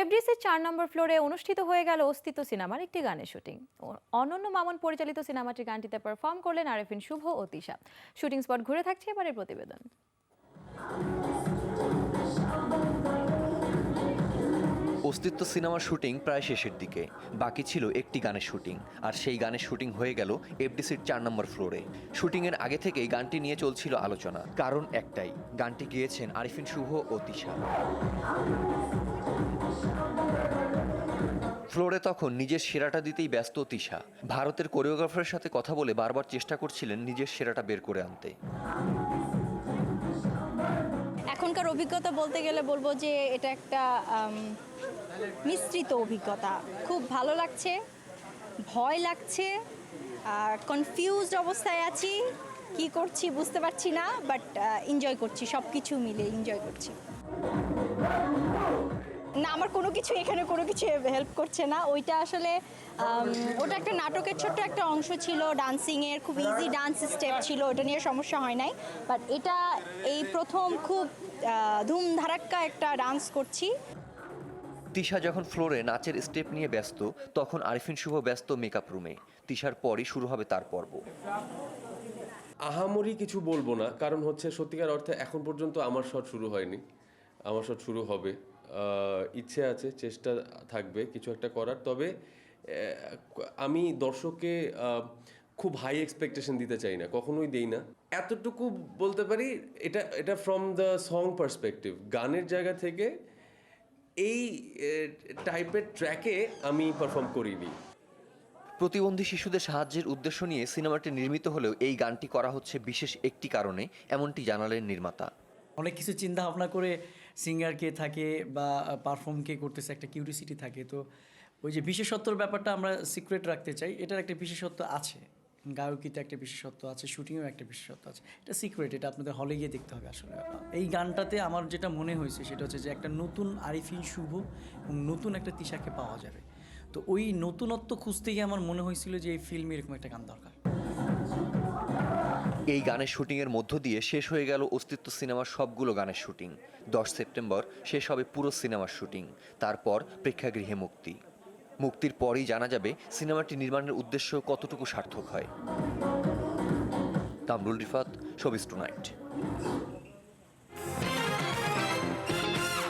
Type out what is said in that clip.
এফডিসির চার নম্বর ফ্লোরে অনুষ্ঠিত হয়ে গেল অস্তিত্ব সিনেমার একটি গানের শুটিং। অনন্য মামুন পরিচালিত সিনেমাটির গানটিতে পারফর্ম করলেন আরেফিন শুভ ও তিশা। শুটিং স্পট ঘুরে থাকছে এবারের প্রতিবেদন। অস্তিত্ব সিনেমার শুটিং প্রায় শেষের দিকে। বাকি ছিল একটি গানের শুটিং। আর সেই গানের শুটিং হয়ে গেল এফডিসির চার নম্বর ফ্লোরে। শুটিংয়ের আগে থেকেই গানটি নিয়ে চলছিল আলোচনা। কারণ একটাই, গানটি গেয়েছেন আরিফিন শুভ ও তিশা। ফ্লোরে তখন নিজের সেরাটা দিতেই ব্যস্ত তিশা। ভারতের কোরিওগ্রাফারের সাথে কথা বলে বারবার চেষ্টা করছিলেন নিজের সেরাটা বের করে আনতে। এখনকার অভিজ্ঞতা বলতে গেলে বলব যে এটা একটা মিশ্রিত অভিজ্ঞতা। খুব ভালো লাগছে, ভয় লাগছে, আর কনফিউজড অবস্থায় আছি। কি করছি বুঝতে পারছি না বাট এনজয় করছি সব কিছু মিলে এনজয় করছি। না আমার কোনো কিছু এখানে কোনো কিছু হেল্প করছে না। ওইটা আসলে ওটা একটা নাটকের ছোট্ট একটা অংশ ছিল ডান্সিংয়ের খুব ইজি ডান্স স্টেপ ছিল ওটা নিয়ে সমস্যা হয় নাই। বাট এটা এই প্রথম খুব ধুমধারাক্কা একটা ডান্স করছি। তিশা যখন ফ্লোরে নাচের স্টেপ নিয়ে ব্যস্ত তখন আরিফিন শুভ ব্যস্ত মেকআপ রুমে তিশার পরই শুরু হবে তার পর্ব। আহামরি কিছু বলব না কারণ হচ্ছে সত্যিকার অর্থে এখন পর্যন্ত আমার শট শুরু হয়নি। আমার শট শুরু হবে। ইচ্ছে আছে চেষ্টা থাকবে কিছু একটা করার। তবে আমি দর্শককে খুব হাই এক্সপেকটেশন দিতে চাই না কখনোই দেই না। এতটুকু বলতে পারি এটা এটা ফ্রম দ্য সং পার্সপেক্টিভ গানের জায়গা থেকে এই টাইপের ট্র্যাকে আমি পারফর্ম করিনি। প্রতিবন্ধী শিশুদের সাহায্যের উদ্দেশ্য নিয়ে সিনেমাটি নির্মিত হলেও এই গানটি করা হচ্ছে বিশেষ একটি কারণে এমনটি জানালেন নির্মাতা। অনেক কিছু চিন্তা ভাবনা করে সিঙ্গার কে থাকে বা পারফর্ম কে করতেছে, একটা কিউরিসিটি থাকে। তো ওই যে বিশেষত্বর ব্যাপারটা আমরা সিক্রেট রাখতে চাই, এটার একটা বিশেষত্ব আছে। গায়কিতে একটা বিশেষত্ব আছে, শুটিংয়েও একটা বিশেষত্ব আছে। এটা সিক্রেট এটা আপনাদের হলে গিয়ে দেখতে হবে আসলে। এই গানটাতে আমার যেটা মনে হয়েছে, সেটা হচ্ছে যে একটা নতুন আরিফিন শুভ এবং নতুন একটা তিশাকে পাওয়া যাবে। তো ওই নতুনত্ব খুঁজতে গিয়ে আমার মনে হয়েছিল যে এই ফিল্মে এরকম একটা গান দরকার। এই গানের শুটিংয়ের মধ্য দিয়ে শেষ হয়ে গেল অস্তিত্ব সিনেমার সবগুলো গানের শুটিং। দশ সেপ্টেম্বর শেষ হবে পুরো সিনেমার শুটিং, তারপর প্রেক্ষাগৃহে মুক্তি। মুক্তির পরই জানা যাবে সিনেমাটি নির্মাণের উদ্দেশ্য কতটুকু সার্থক হয়। Tamrul Rifat showbiz tonight.